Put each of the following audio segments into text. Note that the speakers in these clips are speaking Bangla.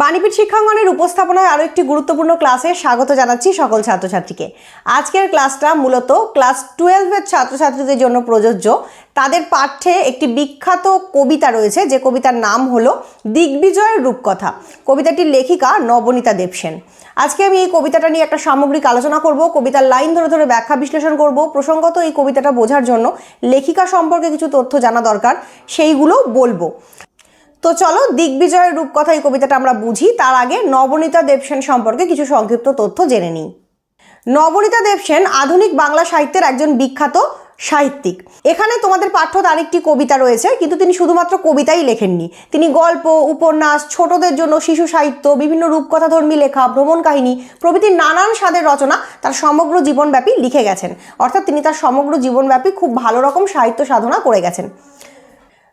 বাণীপীঠ শিক্ষাঙ্গনের উপস্থাপনায় আরও একটি গুরুত্বপূর্ণ ক্লাসে স্বাগত জানাচ্ছি সকল ছাত্রছাত্রীকে। আজকের ক্লাসটা মূলত ক্লাস টুয়েলভের ছাত্রছাত্রীদের জন্য প্রযোজ্য। তাদের পাঠ্যে একটি বিখ্যাত কবিতা রয়েছে, যে কবিতার নাম হলো দিগ্বিজয়ের রূপকথা। কবিতাটির লেখিকা নবনীতা দেবসেন আজকে আমি এই কবিতাটা নিয়ে একটা সামগ্রিক আলোচনা করব, কবিতার লাইন ধরে ধরে ব্যাখ্যা বিশ্লেষণ করব। প্রসঙ্গত এই কবিতাটা বোঝার জন্য লেখিকা সম্পর্কে কিছু তথ্য জানা দরকার, সেইগুলো বলব। তো চলো, দিগ্বিজয়ের রূপকথা এই কবিতাটা আমরা বুঝি। তার আগে নবনীতা দেবসেন সম্পর্কে কিছু সংক্ষিপ্ত তথ্য জেনে নিই। নবনীতা দেবসেন আধুনিক বাংলা সাহিত্যের একজন বিখ্যাত সাহিত্যিক। এখানে তোমাদের পাঠ্য তার একটি কবিতা রয়েছে, কিন্তু তিনি শুধুমাত্র কবিতাই লেখেননি। তিনি গল্প, উপন্যাস, ছোটদের জন্য শিশু সাহিত্য, বিভিন্ন রূপকথাধর্মী লেখা, ভ্রমণ কাহিনী, প্রভৃতি নানান স্বাদের রচনা তার সমগ্র জীবনব্যাপী লিখে গেছেন। অর্থাৎ তিনি তার সমগ্র জীবনব্যাপী খুব ভালো রকম সাহিত্য সাধনা করে গেছেন।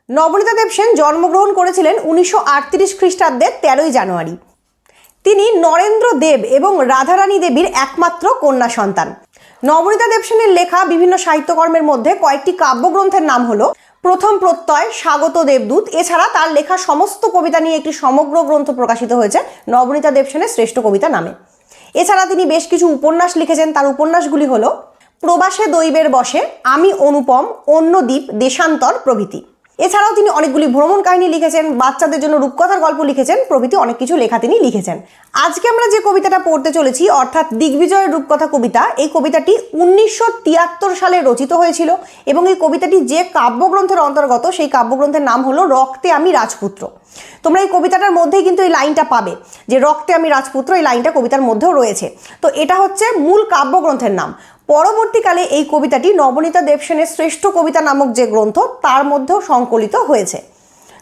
নবনীতা দেবসেন জন্মগ্রহণ করেছিলেন উনিশশো আটত্রিশ খ্রিস্টাব্দের তেরোই জানুয়ারি। তিনি নরেন্দ্র দেব এবং রাধারানী দেবীর একমাত্র কন্যা সন্তান। নবনীতা দেবসেনের লেখা বিভিন্ন সাহিত্যকর্মের মধ্যে কয়েকটি কাব্যগ্রন্থের নাম হলো প্রথম প্রত্যয়, স্বাগত দেবদূত। এছাড়া তার লেখা সমস্ত কবিতা নিয়ে একটি সমগ্র গ্রন্থ প্রকাশিত হয়েছে নবনীতা দেবসেনের শ্রেষ্ঠ কবিতা নামে। এছাড়া তিনি বেশ কিছু উপন্যাস লিখেছেন। তার উপন্যাসগুলি হলো প্রবাসে দৈবের বসে, আমি অনুপম অন্য দ্বীপ দেশান্তর প্রভৃতি। এছাড়াও তিনি অনেকগুলি ভ্রমণ কাহিনী লিখেছেন, বাচ্চাদের জন্য রূপকথার গল্প লিখেছেন, প্রভৃতি অনেক কিছু লেখা তিনি লিখেছেন। আজকে আমরা যে কবিতাটা পড়তে চলেছি, অর্থাৎ দিগ্বিজয়ের রূপকথা কবিতা, এই কবিতাটি উনিশশো তিয়াত্তর সালে রচিত হয়েছিল এবং এই কবিতাটি যে কাব্যগ্রন্থের অন্তর্গত, সেই কাব্যগ্রন্থের নাম হলো রক্তে আমি রাজপুত্র। তোমরা এই কবিতাটার মধ্যেই কিন্তু এই লাইনটা পাবে যে রক্তে আমি রাজপুত্র, এই লাইনটা কবিতার মধ্যেও রয়েছে। তো এটা হচ্ছে মূল কাব্যগ্রন্থের নাম। পরবর্তীকালে এই কবিতাটি নবনীতা দেবসেনের শ্রেষ্ঠ কবিতা নামক যে গ্রন্থ, তার মধ্যেও সংকলিত হয়েছে।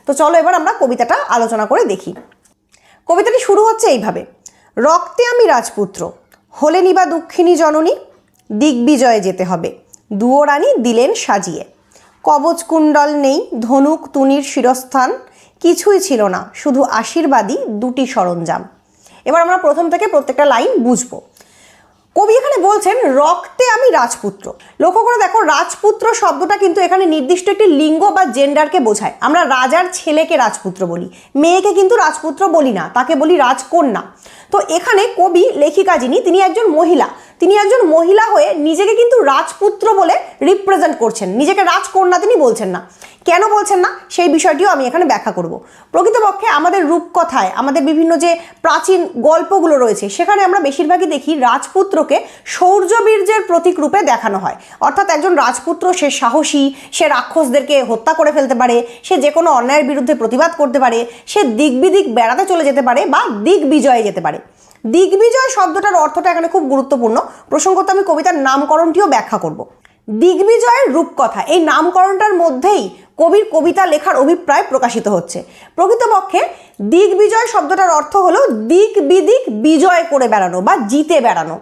তো চলো এবার আমরা কবিতাটা আলোচনা করে দেখি। কবিতাটি শুরু হচ্ছে এইভাবে। রক্তে আমি রাজপুত্র হলেনি বা দুঃখিনী জননী, দিগ্বিজয়ে যেতে হবে দুয়োরানী দিলেন সাজিয়ে। কবচ কুণ্ডল নেই, ধনুক তুনির শিরস্থান, কিছুই ছিল না, শুধু আশীর্বাদী দুটি সরঞ্জাম। এবার আমরা প্রথম থেকে প্রত্যেকটা লাইন বুঝব। কবি এখানে বলছেন, রক্তে আমি রাজপুত্র। লক্ষ্য করে দেখো, রাজপুত্র শব্দটা কিন্তু এখানে নির্দিষ্ট একটি লিঙ্গ বা জেন্ডারকে বোঝায়। আমরা রাজার ছেলেকে রাজপুত্র বলি, মেয়েকে কিন্তু রাজপুত্র বলি না, তাকে বলি রাজকন্যা। তো এখানে কবি, লেখিকা যিনি, তিনি একজন মহিলা। তিনি একজন মহিলা হয়ে নিজেকে কিন্তু রাজপুত্র বলে রিপ্রেজেন্ট করছেন। নিজেকে রাজকন্যা তিনি বলছেন না। কেন বলছেন না? সেই বিষয়টিও আমি এখানে ব্যাখ্যা করব। প্রকৃতপক্ষে আমাদের রূপকথায়, আমাদের বিভিন্ন যে প্রাচীন গল্পগুলো রয়েছে, সেখানে আমরা বেশিরভাগই দেখি রাজপুত্রকে শৌর্যবীর্যের প্রতীক রূপে দেখানো হয়। অর্থাৎ একজন রাজপুত্র, সে সাহসী, সে রাক্ষসদেরকে হত্যা করে ফেলতে পারে, সে যে কোনো অন্যায়ের বিরুদ্ধে প্রতিবাদ করতে পারে, সে দিক বিদিক বেড়াতে চলে যেতে পারে বা দিক বিজয়ে যেতে পারে। দিগ্বিজয় শব্দটার অর্থটা এখানে খুব গুরুত্বপূর্ণ। প্রসঙ্গত আমি কবিতার নামকরণটিও ব্যাখ্যা করব। দিগ্বিজয়ের রূপকথা, এই নামকরণটার মধ্যেই কবির কবিতা লেখার অভিপ্রায় প্রকাশিত হচ্ছে। প্রকৃতপক্ষে দিগ্বিজয় শব্দটার অর্থ হলো দিক বিদিক বিজয় করে বেড়ানো বা জিতে বেড়ানো।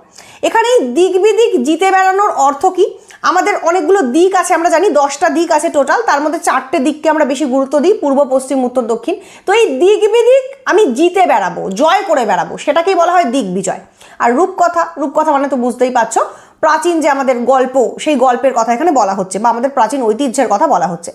এখানে এই দিক বিদিক জিতে বেড়ানোর অর্থ কি? আমাদের অনেকগুলো দিক আছে, আমরা জানি দশটা দিক আছে টোটাল তার মধ্যে চারটে দিককে আমরা বেশি গুরুত্ব দিই, পূর্ব, পশ্চিম, উত্তর, দক্ষিণ। তো এই দিক বিদিক আমি জিতে বেড়াবো, জয় করে বেড়াবো, সেটাকেই বলা হয় দিক বিজয়। আর রূপকথা রূপকথা মানে তো বুঝতেই পারছ, প্রাচীন যে আমাদের গল্প, সেই গল্পের কথা এখানে বলা হচ্ছে, বা আমাদের প্রাচীন ঐতিহ্যের কথা বলা হচ্ছে।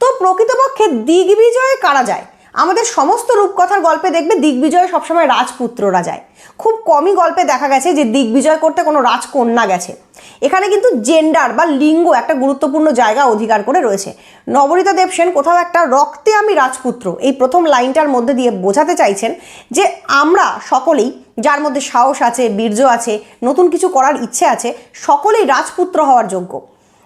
তো প্রকৃতপক্ষে দিগ্বিজয়ে কারা যায়? আমাদের সমস্ত রূপকথার গল্পে দেখবে দিগ্বিজয় সবসময় রাজপুত্ররা যায়। খুব কমই গল্পে দেখা গেছে যে দিগ্বিজয় করতে কোনো রাজকন্যা গেছে। এখানে কিন্তু জেন্ডার বা লিঙ্গ একটা গুরুত্বপূর্ণ জায়গা অধিকার করে রয়েছে। নবনীতা দেবসেন কোথাও একটা রক্তে আমি রাজপুত্র এই প্রথম লাইনটার মধ্যে দিয়ে বোঝাতে চাইছেন যে আমরা সকলেই, যার মধ্যে সাহস আছে, বীর্য আছে, নতুন কিছু করার ইচ্ছে আছে, সকলেই রাজপুত্র হওয়ার যোগ্য।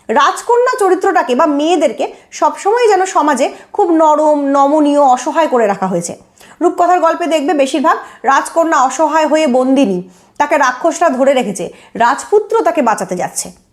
রাজকন্যা চরিত্রটাকে বা মেয়েদেরকে সবসময় যেন সমাজে খুব নরম, নমনীয়, অসহায় করে রাখা হয়েছে। রূপকথার গল্পে দেখবে বেশিরভাগ রাজকন্যা অসহায় হয়ে বন্দিনী। তাকে রাক্ষসরা ধরে রেখেছে। রাজপুত্র তাকে বাঁচাতে যাচ্ছে।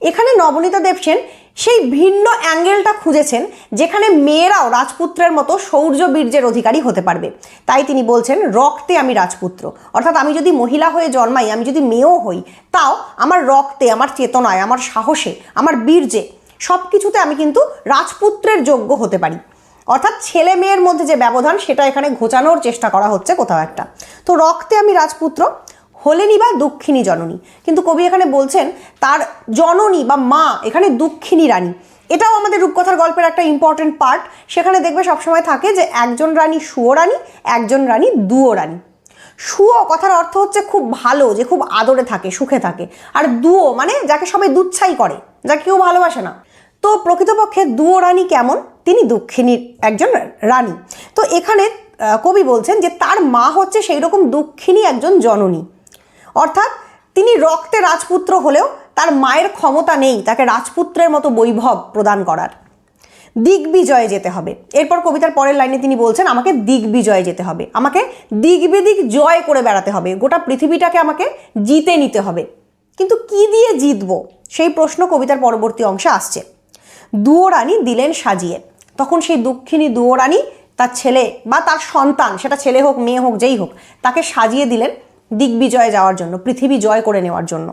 এখানে নবনীতা দেবসেন সেই ভিন্ন অ্যাঙ্গেলটা খুঁজেছেন যেখানে মেয়েরাও রাজপুত্রের মতো শৌর্য বীর্যের অধিকারী হতে পারবে। তাই তিনি বলছেন, রক্তে আমি রাজপুত্র। অর্থাৎ আমি যদি মহিলা হয়ে জন্মাই, আমি যদি মেয়েও হই, তাও আমার রক্তে, আমার চেতনায়, আমার সাহসে, আমার বীর্যে সব কিছুতে আমি কিন্তু রাজপুত্রের যোগ্য হতে পারি। অর্থাৎ ছেলে মেয়ের মধ্যে যে ব্যবধান, সেটা এখানে ঘোচানোর চেষ্টা করা হচ্ছে কোথাও একটা। তো রক্তে আমি রাজপুত্র হলেনি বা দুঃখিনী জননী। কিন্তু কবি এখানে বলছেন, তার জননী বা মা এখানে দুঃখিনী রানী। এটাও আমাদের রূপকথার গল্পের একটা ইম্পর্টেন্ট পার্ট সেখানে দেখবে সবসময় থাকে যে একজন রানী সুয়ো রানী, একজন রানী দুয়ো রানী। সুয়ো কথার অর্থ হচ্ছে খুব ভালো, যে খুব আদরে থাকে, সুখে থাকে। আর দুয়ো মানে যাকে সবাই দুচ্ছাই করে, যাকে কেউ ভালোবাসে না। তো প্রকৃতপক্ষে দুয়ো রানী কেমন? তিনি দক্ষিণীর একজন রানী। তো এখানে কবি বলছেন যে তার মা হচ্ছে সেই রকম দক্ষিণী একজন জননী। অর্থাৎ তিনি রক্তে রাজপুত্র হলেও তার মায়ের ক্ষমতা নেই তাকে রাজপুত্রের মতো বৈভব প্রদান করার। দিগ্বিজয়ে যেতে হবে। এরপর কবিতার পরের লাইনে তিনি বলছেন, আমাকে দিগ্বিজয়ে যেতে হবে। আমাকে দিক জয় করে বেড়াতে হবে। গোটা পৃথিবীটাকে আমাকে জিতে নিতে হবে। কিন্তু কি দিয়ে জিতবো? সেই প্রশ্ন কবিতার পরবর্তী অংশে আসছে। দুয়োরানী দিলেন সাজিয়ে। তখন সেই দুঃখিনী দুয়োরানী তার ছেলে বা তার সন্তান, সেটা ছেলে হোক, মেয়ে হোক, যেই হোক, তাকে সাজিয়ে দিলেন দিগ্বিজয়ে যাওয়ার জন্য, পৃথিবী জয় করে নেওয়ার জন্য।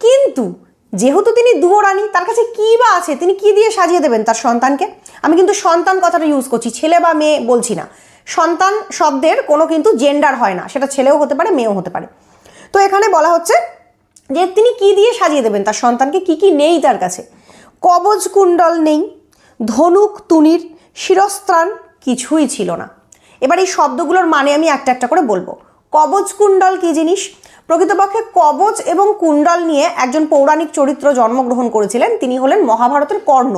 কিন্তু যেহেতু তিনি দুয়োরানী, তার কাছে কী বা আছে, তিনি কি দিয়ে সাজিয়ে দেবেন তার সন্তানকে? আমি কিন্তু সন্তান কথাটা ইউজ করছি, ছেলে বা মেয়ে বলছি না। সন্তান শব্দের কোনো কিন্তু জেন্ডার হয় না, সেটা ছেলেও হতে পারে, মেয়েও হতে পারে। তো এখানে বলা হচ্ছে যে তিনি কি দিয়ে সাজিয়ে দেবেন, তার সন্তানকে কি কি নেই তার কাছে? কবজ কুণ্ডল নেই, ধনুক, তুনির, শিরস্ত্রাণ কিছুই ছিল না। এবার এই শব্দগুলোর মানে আমি একটা একটা করে বলব। কবচ কুণ্ডল কি জিনিস? প্রকৃতপক্ষে কবচ এবং কুণ্ডল নিয়ে একজন পৌরাণিক চরিত্র জন্মগ্রহণ করেছিলেন, তিনি হলেন মহাভারতের কর্ণ।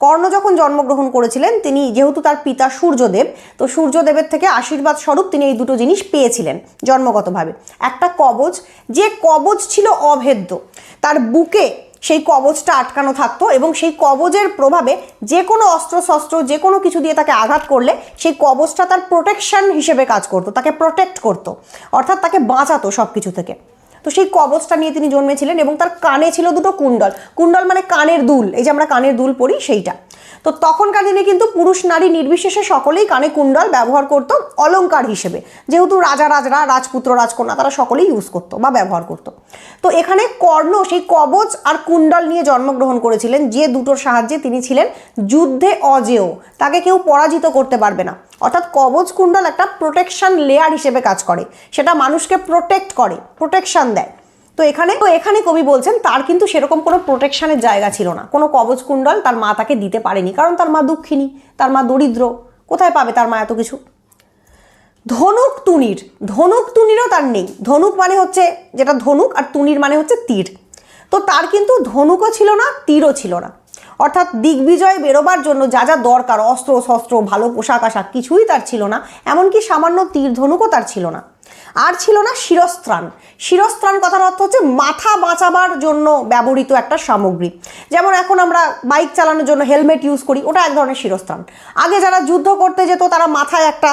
কর্ণ যখন জন্মগ্রহণ করেছিলেন, তিনি যেহেতু তার পিতা সূর্যদেব, তো সূর্যদেবের থেকে আশীর্বাদ স্বরূপ তিনি এই দুটো জিনিস পেয়েছিলেন জন্মগতভাবে। একটা কবচ যে কবচ ছিল অভেদ্য, তার বুকে সেই কবচটা আটকানো থাকতো এবং সেই কবজের প্রভাবে যে কোনো অস্ত্রশস্ত্র, যে কোনো কিছু দিয়ে তাকে আঘাত করলে সেই কবচটা তার প্রোটেকশন হিসেবে কাজ করতো, তাকে প্রোটেক্ট করতো, অর্থাৎ তাকে বাঁচাতো সব কিছু থেকে। তো সেই কবচটা নিয়ে তিনি জন্মেছিলেন এবং তার কানে ছিল দুটো কুণ্ডল। কুণ্ডল মানে কানের দুল, এই যে আমরা কানের দুল পড়ি সেইটা। তো তখনকার দিনে কিন্তু পুরুষ নারী নির্বিশেষে সকলেই কানে কুণ্ডল ব্যবহার করতো অলঙ্কার হিসেবে। যেহেতু রাজা, রাজরা, রাজপুত্র, রাজকন্যা, তারা সকলেই ইউজ করতো বা ব্যবহার করতো। তো এখানে কর্ণ, সেই কবচ আর কুণ্ডল নিয়ে জন্মগ্রহণ করেছিলেন। যে দুটোর সাহায্যে তিনি ছিলেন যুদ্ধে অজেয়। তাকে কেউ পরাজিত করতে পারবে না। অর্থাৎ কবচ, কুণ্ডল একটা প্রোটেকশন লেয়ার হিসেবে কাজ করে। সেটা মানুষকে প্রোটেক্ট করে প্রোটেকশন দেয়। তো এখানে তো এখানে কবি বলছেন, তার কিন্তু সেরকম কোনো প্রোটেকশনের জায়গা ছিল না। কোনো কবচ কুণ্ডল তার মা তাকে দিতে পারেনি, কারণ তার মা দুঃখিনী, তার মা দরিদ্র। কোথায় পাবে তার মা এত কিছু? ধনুক তুনির ধনুক তুনিরও তার নেই। ধনুক মানে হচ্ছে যেটা ধনুক আর তুনির মানে হচ্ছে তীর। তো তার কিন্তু ধনুকও ছিল না, তীরও ছিল না। অর্থাৎ দিগ্বিজয়ে বেরোবার জন্য যা যা দরকার, অস্ত্র, শস্ত্র, ভালো পোশাক আশাক কিছুই তার ছিল না, এমনকি সামান্য তীর ধনুকও তার ছিল না। আর ছিল না শিরস্ত্রাণ। শিরস্ত্রাণ কথার অর্থ হচ্ছে মাথা বাঁচাবার জন্য ব্যবহৃত একটা সামগ্রী। যেমন এখন আমরা বাইক চালানোর জন্য হেলমেট ইউজ করি, ওটা এক ধরনের শিরস্ত্রাণ। আগে যারা যুদ্ধ করতে যেত, তারা মাথায় একটা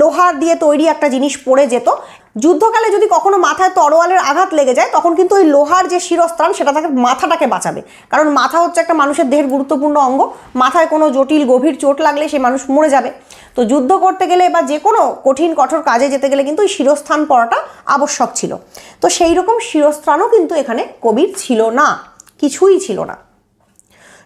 লোহার দিয়ে তৈরি একটা জিনিস পরে যেত। যুদ্ধকালে যদি কখনো মাথায় তরোয়ালের আঘাত লেগে যায়, তখন কিন্তু ওই লোহার যে শিরস্ত্রাণ, সেটা তাকে মাথাটাকে বাঁচাবে। কারণ মাথা হচ্ছে একটা মানুষের দেহের গুরুত্বপূর্ণ অঙ্গ। মাথায় কোনো জটিল, গভীর চোট লাগলে সেই মানুষ মরে যাবে। তো যুদ্ধ করতে গেলে বা যে কোনো কঠিন, কঠোর কাজে যেতে গেলে কিন্তু ওই শিরস্থান পরাটা আবশ্যক ছিল। তো সেই রকম শিরস্ত্রাণও কিন্তু এখানে কবির ছিল না, কিছুই ছিল না।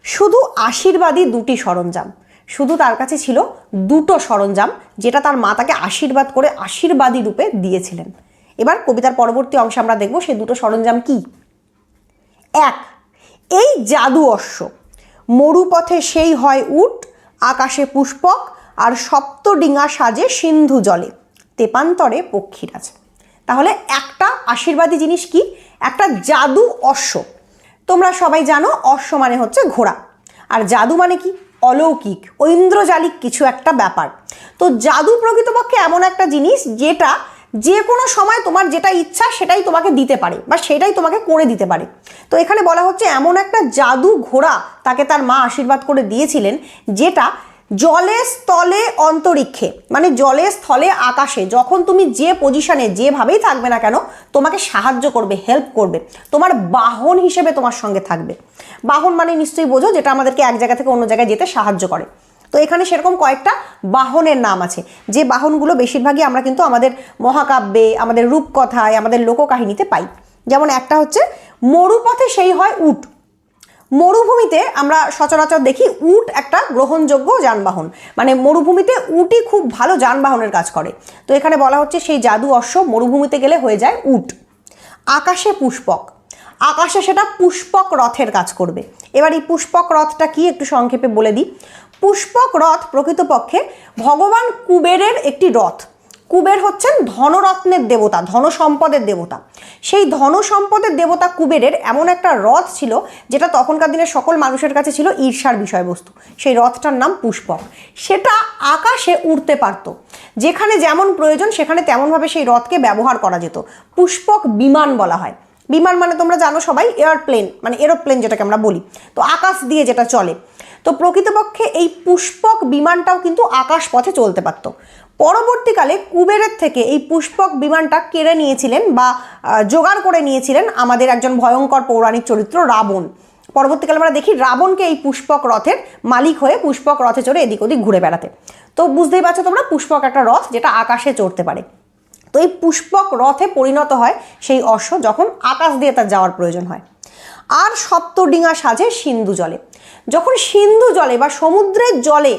শুধু আশীর্বাদী দুটি সরঞ্জাম। শুধু তার কাছে ছিল দুটো সরঞ্জাম, যেটা তার মা তাকে আশীর্বাদ করে আশীর্বাদী রূপে দিয়েছিলেন। এবার কবিতার পরবর্তী অংশে আমরা দেখব সেই দুটো সরঞ্জাম কি। এক, এই জাদু অশ্ব। মরুপথে সেই হয় উট, আকাশে পুষ্পক, আর সপ্তডিঙা সাজে সিন্ধু জলে। তেপান্তরে পক্ষীরাজ। তাহলে একটা আশীর্বাদী জিনিস কি? একটা জাদু অশ্ব। তোমরা সবাই জানো অশ্ব মানে হচ্ছে ঘোড়া। আর জাদু মানে কি? অলৌকিক, ঐন্দ্রজালিক কিছু একটা ব্যাপার। তো জাদু প্রকৃতপক্ষে এমন একটা জিনিস যেটা যে কোনো সময় তোমার যেটা ইচ্ছা সেটাই তোমাকে দিতে পারে বা সেটাই তোমাকে করে দিতে পারে। তো এখানে বলা হচ্ছে এমন একটা জাদু ঘোড়া তাকে তার মা আশীর্বাদ করে দিয়েছিলেন যেটা জলে স্থলে অন্তরিক্ষে মানে জলে স্থলে আকাশে, যখন তুমি যে পজিশনে যেভাবেই থাকবে না কেন, তোমাকে সাহায্য করবে হেল্প করবে। তোমার বাহন হিসেবে তোমার সঙ্গে থাকবে। বাহন মানে নিশ্চয়ই বোঝো, যেটা আমাদেরকে এক জায়গা থেকে অন্য জায়গায় যেতে সাহায্য করে। তো এখানে সেরকম কয়েকটা বাহনের নাম আছে। যে বাহনগুলো বেশিরভাগই আমরা কিন্তু আমাদের মহাকাব্যে, আমাদের রূপকথায়, আমাদের লোককাহিনীতে পাই। যেমন একটা হচ্ছে, মরুপথে সেই হয় উট। মরুভূমিতে আমরা সচরাচর দেখি উট একটা গ্রহণযোগ্য যানবাহন। মানে মরুভূমিতে উটই খুব ভালো যানবাহনের কাজ করে। তো এখানে বলা হচ্ছে সেই জাদু অশ্ব মরুভূমিতে গেলে হয়ে যায় উট। আকাশে পুষ্পক। আকাশে সেটা পুষ্পক রথের কাজ করবে। এবার এই পুষ্পক রথটা কি একটু সংক্ষেপে বলে দিই। পুষ্পক রথ প্রকৃতপক্ষে ভগবান কুবেরের একটি রথ। কুবের হচ্ছেন ধনরত্নের দেবতা ধন সম্পদের দেবতা। সেই ধন সম্পদের দেবতা কুবেরের এমন একটা রথ ছিল, যেটা তখনকার দিনে সকল মানুষের কাছে ছিল ঈর্ষার বিষয়বস্তু। সেই রথটার নাম পুষ্পক। সেটা আকাশে উড়তে পারত। যেখানে যেমন প্রয়োজন, সেখানে তেমনভাবে সেই রথকে ব্যবহার করা যেত। পুষ্পক বিমান বলা হয়। বিমান মানে তোমরা জানো সবাই, এয়ারপ্লেন মানে এরোপ্লেন যেটাকে আমরা বলি। তো আকাশ দিয়ে যেটা চলে। তো প্রকৃতপক্ষে এই পুষ্পক বিমানটাও কিন্তু আকাশ পথে চলতে পারত। পরবর্তীকালে কুবেরের থেকে এই পুষ্পক বিমানটা কেড়ে নিয়েছিলেন বা জোগাড় করে নিয়েছিলেন আমাদের একজন ভয়ঙ্কর পৌরাণিক চরিত্র রাবণ। পরবর্তীকালে আমরা দেখি রাবণকে এই পুষ্পক রথের মালিক হয়ে পুষ্পক রথে চড়ে এদিক ওদিক ঘুরে বেড়াতে। তো বুঝতেই পারছ তোমরা, পুষ্পক একটা রথ যেটা আকাশে চড়তে পারে। তো এই পুষ্পক রথে পরিণত হয় সেই অশ্ব যখন আকাশ দিয়ে তার যাওয়ার প্রয়োজন হয়। আর সপ্তডিঙা সাজে সিন্ধু জলে। যখন সিন্ধু জলে বা সমুদ্রের জলে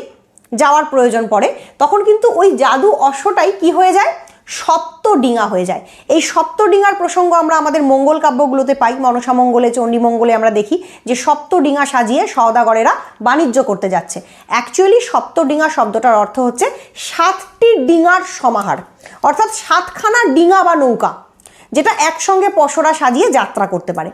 যাওয়ার প্রয়োজন পড়ে, তখন কিন্তু ওই জাদু অশ্বটাই কি হয়ে যায়? সপ্তডিঙা হয়ে যায়। এই সপ্তডিঙার প্রসঙ্গ আমরা আমাদের মঙ্গল কাব্যগুলোতে পাই, মনসা মঙ্গলে চণ্ডীমঙ্গলে আমরা দেখি যে সপ্তডিঙা সাজিয়ে সওদাগরেরা বাণিজ্য করতে যাচ্ছে। অ্যাকচুয়ালি সপ্তডিঙা শব্দটার অর্থ হচ্ছে সাতটি ডিঙার সমাহার, অর্থাৎ সাতখানা ডিঙা বা নৌকা, যেটা একসঙ্গে পশরা সাজিয়ে যাত্রা করতে পারে।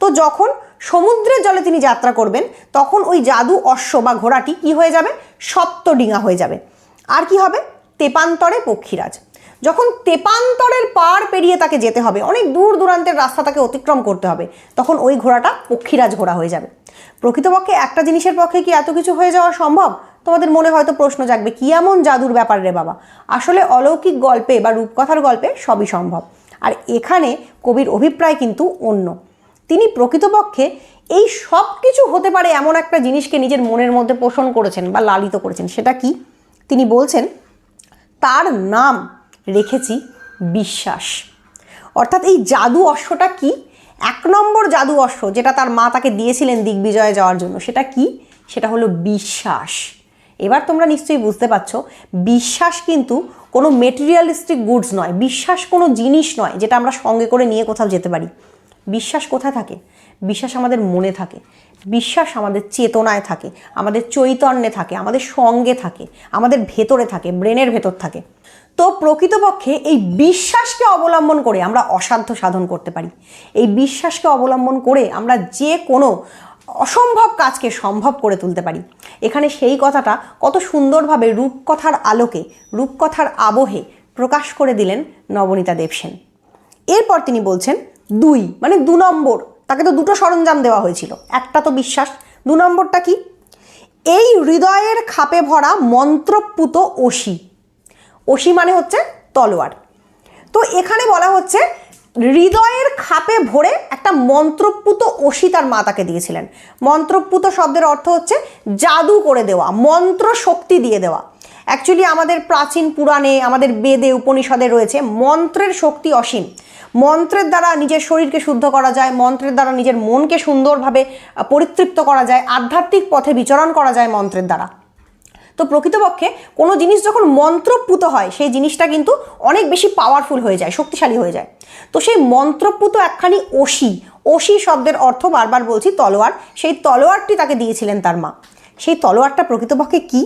তো যখন সমুদ্রের জলে তিনি যাত্রা করবেন, তখন ওই জাদু অশ্ব বা ঘোড়াটি কি হয়ে যাবে? সপ্তডিঙা হয়ে যাবে। আর কি হবে? তেপান্তরে পক্ষীরাজ। যখন তেপান্তরের পার পেরিয়ে তাকে যেতে হবে, অনেক দূর দূরান্তের রাস্তা তাকে অতিক্রম করতে হবে, তখন ওই ঘোড়াটা পক্ষীরাজ ঘোড়া হয়ে যাবে। প্রকৃতপক্ষে একটা জিনিসের পক্ষে কি এত কিছু হয়ে যাওয়া সম্ভব? তোমাদের মনে হয়তো প্রশ্ন জাগবে, কি এমন জাদুর ব্যাপার রে বাবা? আসলে অলৌকিক গল্পে বা রূপকথার গল্পে সবই সম্ভব। আর এখানে কবির অভিপ্রায় কিন্তু অন্য। তিনি প্রকৃতপক্ষে এই সব কিছু হতে পারে এমন একটা জিনিসকে নিজের মনের মধ্যে পোষণ করেছেন বা লালিত করেছেন। সেটা কি? তিনি বলছেন, তার নাম রেখেছি বিশ্বাস। অর্থাৎ এই জাদু অশ্বটা কি? এক নম্বর জাদু অশ্ব যেটা তার মা তাকে দিয়েছিলেন দিগ্বিজয়ে যাওয়ার জন্য, সেটা কি? সেটা হলো বিশ্বাস। এবার তোমরা নিশ্চয়ই বুঝতে পারছ, বিশ্বাস কিন্তু কোনো মেটেরিয়ালিস্টিক গুডস নয়। বিশ্বাস কোনো জিনিস নয় যেটা আমরা সঙ্গে করে নিয়ে কোথাও যেতে পারি। বিশ্বাস কোথায় থাকে? বিশ্বাস আমাদের মনে থাকে। বিশ্বাস আমাদের চেতনায় থাকে, আমাদের চৈতন্যে থাকে, আমাদের সঙ্গে থাকে, আমাদের ভেতরে থাকে, ব্রেনের ভেতর থাকে। তো প্রকৃতপক্ষে এই বিশ্বাসকে অবলম্বন করে আমরা অসাধ্য সাধন করতে পারি। এই বিশ্বাসকে অবলম্বন করে আমরা যে কোনো অসম্ভব কাজকে সম্ভব করে তুলতে পারি। এখানে সেই কথাটা কত সুন্দরভাবে রূপকথার আলোকে, রূপকথার আবহে প্রকাশ করে দিলেন নবনীতা দেবসেন এরপর তিনি বলছেন দুই মানে দু নম্বর, তাকে তো দুটো সরঞ্জাম দেওয়া হয়েছিল। একটা তো বিশ্বাস, দু নম্বরটা কি? এই হৃদয়ের খাপে ভরা মন্ত্রপুত অসি অসি মানে হচ্ছে তলোয়ার। তো এখানে বলা হচ্ছে, হৃদয়ের খাপে ভরে একটা মন্ত্রপুত অসি তার মা তাকে দিয়েছিলেন। মন্ত্রপুত শব্দের অর্থ হচ্ছে জাদু করে দেওয়া মন্ত্র শক্তি দিয়ে দেওয়া। অ্যাকচুয়ালি আমাদের প্রাচীন পুরাণে, আমাদের বেদে, উপনিষদে রয়েছে মন্ত্রের শক্তি অসীম। মন্ত্রের দ্বারা নিজের শরীরকে শুদ্ধ করা যায়, মন্ত্রের দ্বারা নিজের মনকে সুন্দরভাবে পরিতৃপ্ত করা যায়, আধ্যাত্মিক পথে বিচরণ করা যায় মন্ত্রের দ্বারা। তো প্রকৃতপক্ষে কোনো জিনিস যখন মন্ত্রপুত হয়, সেই জিনিসটা কিন্তু অনেক বেশি পাওয়ারফুল হয়ে যায়, শক্তিশালী হয়ে যায়। তো সেই মন্ত্রপুত একখানি অসি অসি শব্দের অর্থ বারবার বলছি তলোয়ার, সেই তলোয়ারটি তাকে দিয়েছিলেন তার মা। সেই তলোয়ারটা প্রকৃতপক্ষে কি?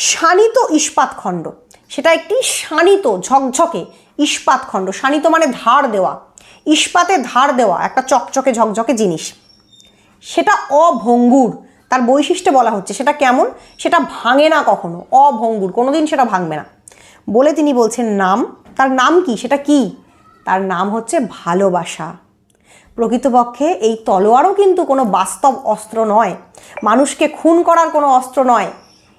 শানিত ইস্পাত খণ্ড। সেটা একটি শানিত, ঝকঝকে ইস্পাত খণ্ড। শানিত মানে ধার দেওয়া। ইস্পাতে ধার দেওয়া, একটা চকচকে, ঝকঝকে জিনিস। সেটা অভঙ্গুর। তার বৈশিষ্ট্য বলা হচ্ছে, সেটা কেমন? সেটা ভাঙে না কখনো, অভঙ্গুর। কোনোদিন সেটা ভাঙবে না। বলে তিনি বলছেন, নাম? তার নাম কি? সেটা কি? তার নাম হচ্ছে ভালোবাসা। প্রকৃতপক্ষে এই তলোয়ারও কিন্তু কোনো বাস্তব অস্ত্র নয়। মানুষকে খুন করার কোনো অস্ত্র নয়।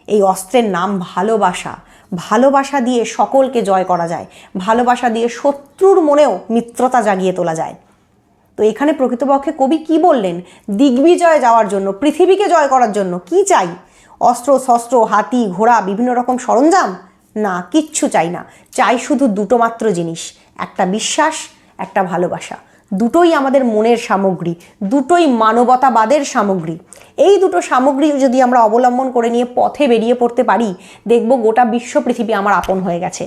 এই অস্ত্রের নাম ভালোবাসা। ভালোবাসা দিয়ে সকলকে জয় করা যায়। ভালোবাসা দিয়ে শত্রুর মনেও মিত্রতা জাগিয়ে তোলা যায়। তো এখানে প্রকৃতপক্ষে কবি কি বললেন? দিগ্বিজয়ে যাওয়ার জন্য, পৃথিবীকে জয় করার জন্য কি চাই? অস্ত্র, শস্ত্র, হাতি, ঘোড়া, বিভিন্ন রকম সরঞ্জাম? না, কিচ্ছু চাই না। চাই শুধু দুটো মাত্র জিনিস, একটা বিশ্বাস, একটা ভালোবাসা। দুটোই আমাদের মনের সামগ্রী, দুটোই মানবতাবাদের সামগ্রী। এই দুটো সামগ্রী যদি আমরা অবলম্বন করে নিয়ে পথে বেরিয়ে পড়তে পারি, দেখব গোটা বিশ্ব পৃথিবী আমার আপন হয়ে গেছে।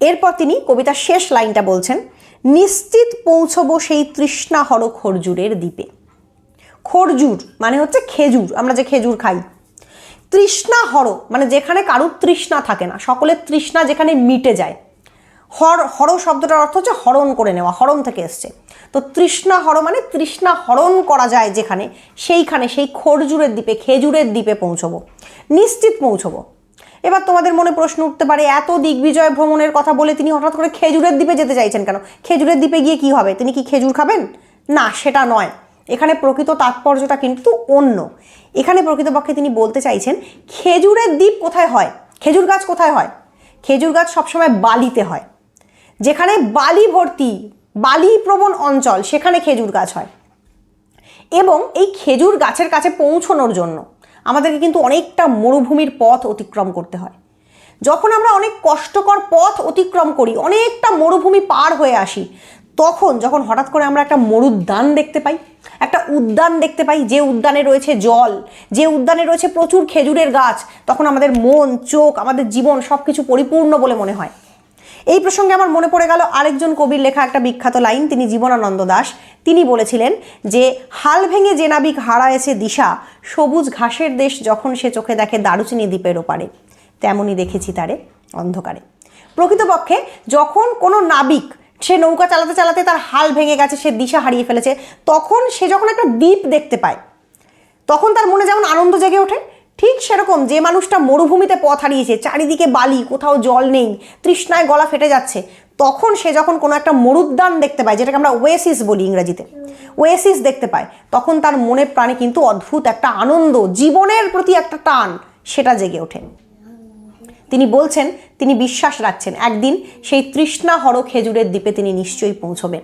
এরপর তিনি কবিতার শেষ লাইনটা বলছেন, নিশ্চিত পৌঁছবো সেই তৃষ্ণা হর খরজুরের দ্বীপে। খরজুর মানে হচ্ছে খেজুর, আমরা যে খেজুর খাই। তৃষ্ণা হর মানে যেখানে কারুর তৃষ্ণা থাকে না, সকলের তৃষ্ণা যেখানে মিটে যায়। হর হর শব্দটার অর্থ হচ্ছে হরণ করে নেওয়া, হরণ থেকে এসছে। তো তৃষ্ণা হর মানে তৃষ্ণা হরণ করা যায় যেখানে, সেইখানে সেই খরজুরের দ্বীপে, খেজুরের দ্বীপে পৌঁছবো, নিশ্চিত পৌঁছবো। এবার তোমাদের মনে প্রশ্ন উঠতে পারে, এত দিগ্বিজয় ভ্রমণের কথা বলে তিনি হঠাৎ করে খেজুরের দ্বীপে যেতে চাইছেন কেন? খেজুরের দ্বীপে গিয়ে কি হবে? তিনি কি খেজুর খাবেন? না, সেটা নয়। এখানে প্রকৃত তাৎপর্যটা কিন্তু অন্য। এখানে প্রকৃতপক্ষে তিনি বলতে চাইছেন, খেজুরের দ্বীপ কোথায় হয়? খেজুর গাছ কোথায় হয়? খেজুর গাছ সবসময় বালিতে হয়। যেখানে বালি ভর্তি বালি প্রবণ অঞ্চল, সেখানে খেজুর গাছ হয়। এবং এই খেজুর গাছের কাছে পৌঁছনোর জন্য আমাদেরকে কিন্তু অনেকটা মরুভূমির পথ অতিক্রম করতে হয়। যখন আমরা অনেক কষ্টকর পথ অতিক্রম করি, অনেকটা মরুভূমি পার হয়ে আসি, তখন যখন হঠাৎ করে আমরা একটা মরুদ্যান দেখতে পাই, একটা উদ্যান দেখতে পাই, যে উদ্যানে রয়েছে জল, যে উদ্যানে রয়েছে প্রচুর খেজুরের গাছ, তখন আমাদের মন, চোখ, আমাদের জীবন সব কিছু পরিপূর্ণ বলে মনে হয়। এই প্রসঙ্গে আমার মনে পড়ে গেল আরেকজন কবির লেখা একটা বিখ্যাত লাইন, তিনি জীবনানন্দ দাস। তিনি বলেছিলেন যে, হাল ভেঙে যে নাবিক হারায়েছে দিশা, সবুজ ঘাসের দেশ যখন সে চোখে দেখে দারুচিনি দ্বীপের ওপারে। তেমনই দেখেছি তারে অন্ধকারে। প্রকৃতপক্ষে যখন কোনো নাবিক সে নৌকা চালাতে চালাতে তার হাল ভেঙে গেছে, সে দিশা হারিয়ে ফেলেছে, তখন সে যখন একটা দ্বীপ দেখতে পায়, তখন তার মনে যেমন আনন্দ জেগে ওঠে ঠিক সেরকম যে মানুষটা মরুভূমিতে পথ হারিয়েছে, চারিদিকে বালি, কোথাও জল নেই, তৃষ্ণায় গলা ফেটে যাচ্ছে, তখন সে যখন কোনো একটা মরুদ্যান দেখতে পায়, যেটাকে আমরা ওয়েসিস বলি ইংরেজিতে, ওয়েসিস দেখতে পায়, তখন তার মনে প্রাণে কিন্তু অদ্ভুত একটা আনন্দ, জীবনের প্রতি একটা টান, সেটা জেগে ওঠে। তিনি বলছেন, তিনি বিশ্বাস রাখছেন, একদিন সেই তৃষ্ণা হর খেজুরের দ্বীপে তিনি নিশ্চয়ই পৌঁছবেন।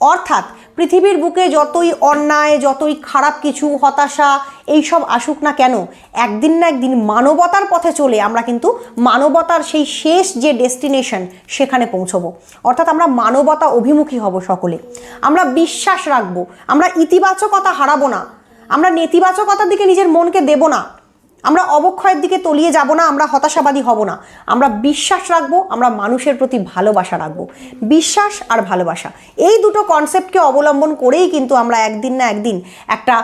অর্থাৎ পৃথিবীর বুকে যতই অন্যায়, যতই খারাপ কিছু, হতাশা, এইসব আসুক না কেন, একদিন না একদিন মানবতার পথে চলে আমরা কিন্তু মানবতার সেই শেষ যে ডেস্টিনেশন সেখানে পৌঁছবো। অর্থাৎ আমরা মানবতা অভিমুখী হব সকলে। আমরা বিশ্বাস রাখব। আমরা ইতিবাচকতা হারাবো না। আমরা নেতিবাচকতার দিকে নিজের মনকে দেব না। আমরা অবক্ষয়ের দিকে তলিয়ে যাব না, আমরা হতাশাবাদী হব না। আমরা বিশ্বাস রাখব, আমরা মানুষের প্রতি ভালোবাসা রাখব। বিশ্বাস আর ভালোবাসা, এই দুটো কনসেপ্টকে অবলম্বন করেই কিন্তু আমরা একদিন না একদিন একটা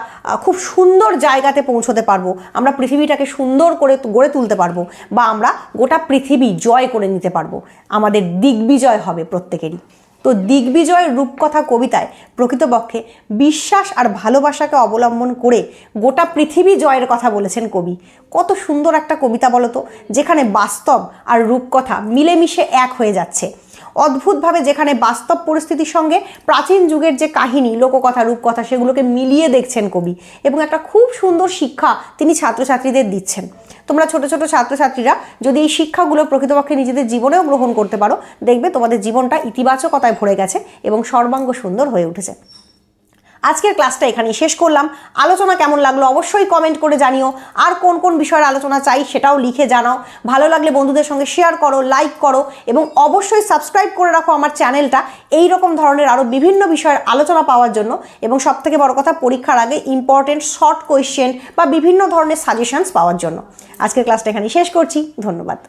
খুব সুন্দর জায়গাতে পৌঁছতে পারব। আমরা পৃথিবীটাকে সুন্দর করে গড়ে তুলতে পারব বা আমরা গোটা পৃথিবী জয় করে নিতে পারব। আমাদের দিগ্বিজয় হবে প্রত্যেকেরই। তো দিগ্বিজয়ের রূপকথা কবিতায় প্রকৃতপক্ষে বিশ্বাস আর ভালোবাসাকে অবলম্বন করে গোটা পৃথিবী জয়ের কথা বলেছেন কবি। কত সুন্দর একটা কবিতা বলতো, যেখানে বাস্তব আর রূপকথা মিলেমিশে এক হয়ে যাচ্ছে। অদ্ভুতভাবে যেখানে বাস্তব পরিস্থিতির সঙ্গে প্রাচীন যুগের যে কাহিনী, লোককথা, রূপকথা, সেগুলোকে মিলিয়ে দেখছেন কবি এবং একটা খুব সুন্দর শিক্ষা তিনি ছাত্রছাত্রীদের দিচ্ছেন। তোমরা ছোট ছোট ছাত্রছাত্রীরা যদি এই শিক্ষাগুলো প্রকৃতপক্ষে নিজেদের জীবনেও গ্রহণ করতে পারো, দেখবে তোমাদের জীবনটা ইতিবাচকতায় ভরে গেছে এবং সর্বাঙ্গ সুন্দর হয়ে উঠেছে। আজকের ক্লাসটা এখানেই শেষ করলাম। আলোচনা কেমন লাগল অবশ্যই কমেন্ট করে জানিও। আর কোন কোন বিষয়ের আলোচনা চাই সেটাও লিখে জানাও। ভালো লাগলে বন্ধুদের সঙ্গে শেয়ার করো লাইক করো এবং অবশ্যই সাবস্ক্রাইব করে রাখো আমার চ্যানেলটা এই রকম ধরনের আরও বিভিন্ন বিষয়ের আলোচনা পাওয়ার জন্য এবং সবথেকে বড় কথা পরীক্ষার আগে ইম্পর্টেন্ট শর্ট কোয়েশ্চেন বা বিভিন্ন ধরনের সাজেশনস পাওয়ার জন্য। আজকের ক্লাসটা এখানেই শেষ করছি। ধন্যবাদ।